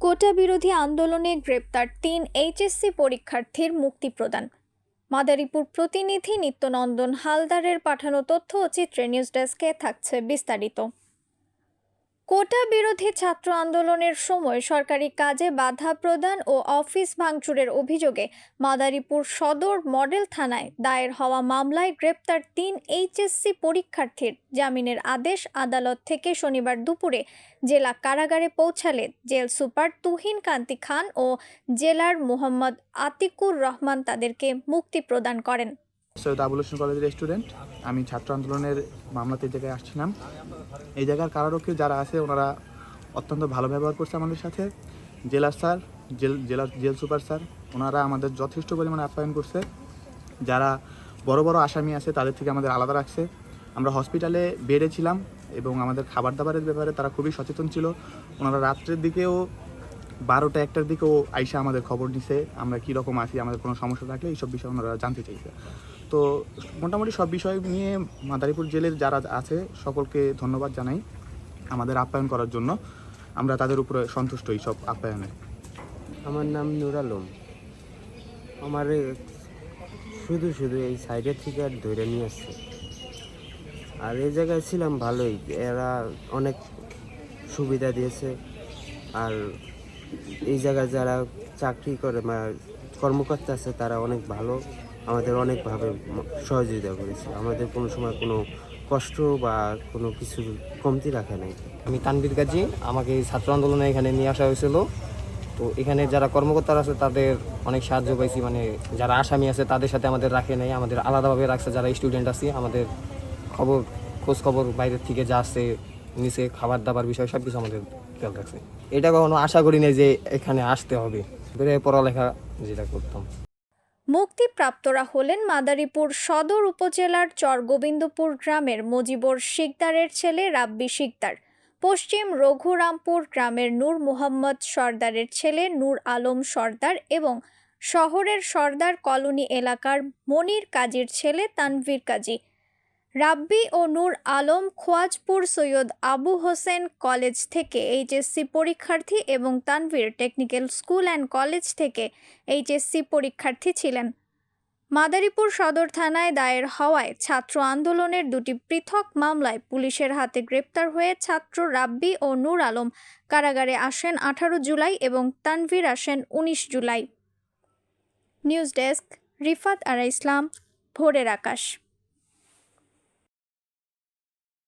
কোটা বিরোধী আন্দোলনে গ্রেপ্তার তিন এইচএসসি পরীক্ষার্থীর মুক্তি প্রদান মাদারীপুর প্রতিনিধি নিত্যনন্দন হালদারের পাঠানো তথ্য ও চিত্রে নিউজ ডেস্কে থাকছে বিস্তারিত। কোটা বিরোধী ছাত্র আন্দোলনের সময় সরকারি কাজে বাধা প্রদান ও অফিস ভাঙচুরের অভিযোগে মাদারীপুর সদর মডেল থানায় দায়ের হওয়া মামলায় গ্রেপ্তার তিন এইচএসসি পরীক্ষার্থীর জামিনের আদেশ আদালত থেকে শনিবার দুপুরে জেলা কারাগারে পৌঁছালে জেল সুপার তুহিন কান্তি খান ও জেলার মোহাম্মদ আতিকুর রহমান তাদেরকে মুক্তি প্রদান করেন। সৈয়দ আবুল হোসেন কলেজের স্টুডেন্ট আমি ছাত্র আন্দোলনের মামলাতে এই জায়গায় আসছিলাম। এই জায়গার কারারক্ষী যারা আছে, ওনারা অত্যন্ত ভালো ব্যবহার করছে আমাদের সাথে। Jailer sir, jail jailer jail super sir, ওনারা আমাদের যথেষ্ট পরিমাণে আপ্যায়ন করছে। যারা বড় বড় আসামি আছে, তাদের থেকে আমাদের আলাদা রাখছে। আমরা হসপিটালে বেড়েছিলাম এবং আমাদের খাবার দাবারের ব্যাপারে তারা খুবই সচেতন ছিল। ওনারা রাত্রের দিকেও বারোটা একটার দিকেও আইসা আমাদের খবর দিছে আমরা কীরকম আছি, আমাদের কোনো সমস্যা থাকলে এইসব বিষয়ে ওনারা জানতে চাইছে। তো মোটামুটি সব বিষয় নিয়ে মাদারীপুর জেলের যারা আছে, সকলকে ধন্যবাদ জানাই আমাদের আপ্যায়ন করার জন্য। আমরা তাদের উপরে সন্তুষ্ট এই সব আপ্যায়নে। আমার নাম নুর আলম। আমার শুধু শুধু এই সাইডের থেকে আর ধরে নিয়ে আসছে। আর এই জায়গায় ছিলাম ভালোই, এরা অনেক সুবিধা দিয়েছে। আর এই জায়গায় যারা চাকরি করে কর্মকর্তা আছে, তারা অনেক ভালো। আমাদের অনেকভাবে সহযোগিতা করেছে। আমাদের কোনো সময় কোনো কষ্ট বা কোনো কিছু কমতি রাখে নাই। আমি তানবির গাজী, আমাকে ছাত্র আন্দোলনে এখানে নিয়ে আসা হয়েছিল। তো এখানে যারা কর্মকর্তারা আছে, তাদের অনেক সাহায্য পাইছি। মানে যারা আসামি আছে, তাদের সাথে আমাদের রাখে নাই। আমাদের আলাদাভাবে রাখছে। যারা স্টুডেন্ট আছি, আমাদের খবর খোঁজ খবর বাইরের থেকে যা আসছে নিচে খাবার দাবার বিষয় সব কিছু আমাদের খেয়াল রাখছে। এটা কখনো আশা করি নাই যে এখানে আসতে হবে। পড়ালেখা যেটা করতাম। মুক্তিপ্রাপ্তরা হলেন মাদারীপুর সদর উপজেলার চরগোবিন্দপুর গ্রামের মজিবর শিকদারের ছেলে রাব্বি শিকদার। পশ্চিম রঘুরামপুর গ্রামের নূর মুহাম্মদ সর্দারের ছেলে নূর আলম সর্দার এবং শহরের সর্দার কলোনি এলাকার মনির কাজীর ছেলে তানভীর কাজী। রাব্বি ও নূর আলম খোয়াজপুর সৈয়দ আবু হোসেন কলেজ থেকে এইচএসসি পরীক্ষার্থী এবং Tanvir technical school and college থেকে এইচএসসি পরীক্ষার্থী ছিলেন। মাদারীপুর সদর থানায় দায়ের হওয়ায় ছাত্র আন্দোলনের দুটি পৃথক মামলায় পুলিশের হাতে গ্রেপ্তার হয়ে ছাত্র রাব্বি ও নূর আলম কারাগারে আসেন আঠারো জুলাই এবং তানভীর আসেন উনিশ July. News desk Rifat Ara Islam, Bhorer Akash.